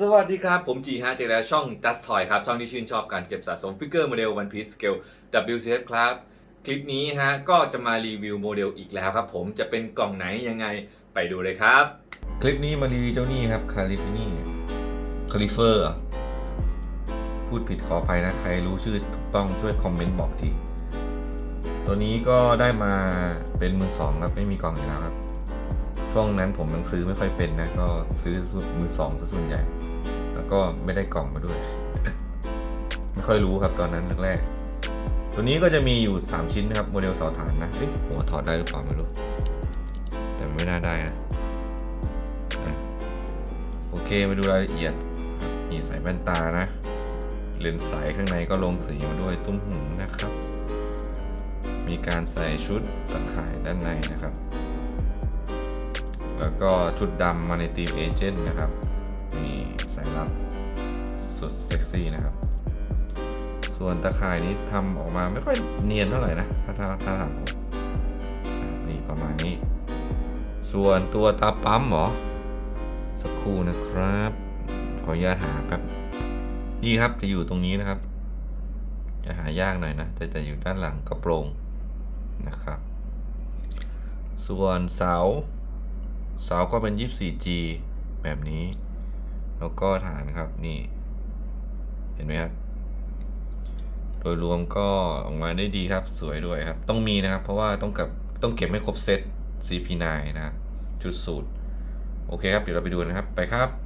สวัสดีครับ ผมจีฮะเจอแล้วช่อง Just Toy ครับ ช่องที่ชื่นชอบการเก็บสะสมฟิกเกอร์โมเดล One Piece Scale WCF ครับ คลิปนี้ฮะ ก็จะมารีวิวโมเดลอีกแล้วครับผมจะเป็นกล่องไหนยังไงไปดูเลยครับ คลิปนี้มารีวิวเจ้านี่ครับคาลิฟินี่คาลิเฟอร์ พูดผิดขออภัยนะ ใครรู้ชื่อถูกต้องช่วยคอมเมนต์บอกที ตัวนี้ก็ได้มาเป็นมือสองครับไม่มีกล่องอยู่แล้วครับ ช่วงนั้นผมยังซื้อไม่ค่อยเป็นนะ ก็ซื้อมือสองซะส่วนใหญ่ แล้วก็ไม่ได้กล่องมาด้วย ไม่ค่อยรู้ครับตอนนั้นแรกๆตัวนี้ก็จะมีอยู่ 3 ชิ้นนะครับ โมเดลเสาฐานนะเอ๊ะหัวถอดได้หรือเปล่าไม่รู้ แต่ไม่น่าได้นะ โอเคมาดูรายละเอียดมีใส่แว่นตานะ เลนส์ใสข้างในก็ลงสีมาด้วยตุ้มหูนะครับ มีการใส่ชุดตะข่ายด้านในนะครับ แล้วก็ชุดดำมาในทีมเอเจนต์นะครับ นี่สายลับสุดเซ็กซี่นะครับ ส่วนตะข่ายนี้ทำออกมาไม่ค่อยเนียนเท่าไหร่นะ ถ้าถ้าถ้าถามผมนี่ประมาณนี้ ส่วนตัวตาปั๊มเหรอ สักครู่นะครับ ขออนุญาตหาแป๊บ นี่ครับจะอยู่ตรงนี้นะครับ จะหายากหน่อยนะ แต่จะอยู่ด้านหลังกระโปรงนะครับ ส่วนเสา เสาก็เป็น 24G แบบนี้ แล้วก็ฐานครับนี่ เห็นไหมครับ โดยรวมก็ออกมาได้ดีครับสวยด้วยครับ ต้องมีนะครับ เพราะว่าต้องกับต้องเก็บให้ครบเซต CP9 นะครับชุดสูตร โอเคครับ เดี๋ยวเราไปดูนะครับ ไปครับ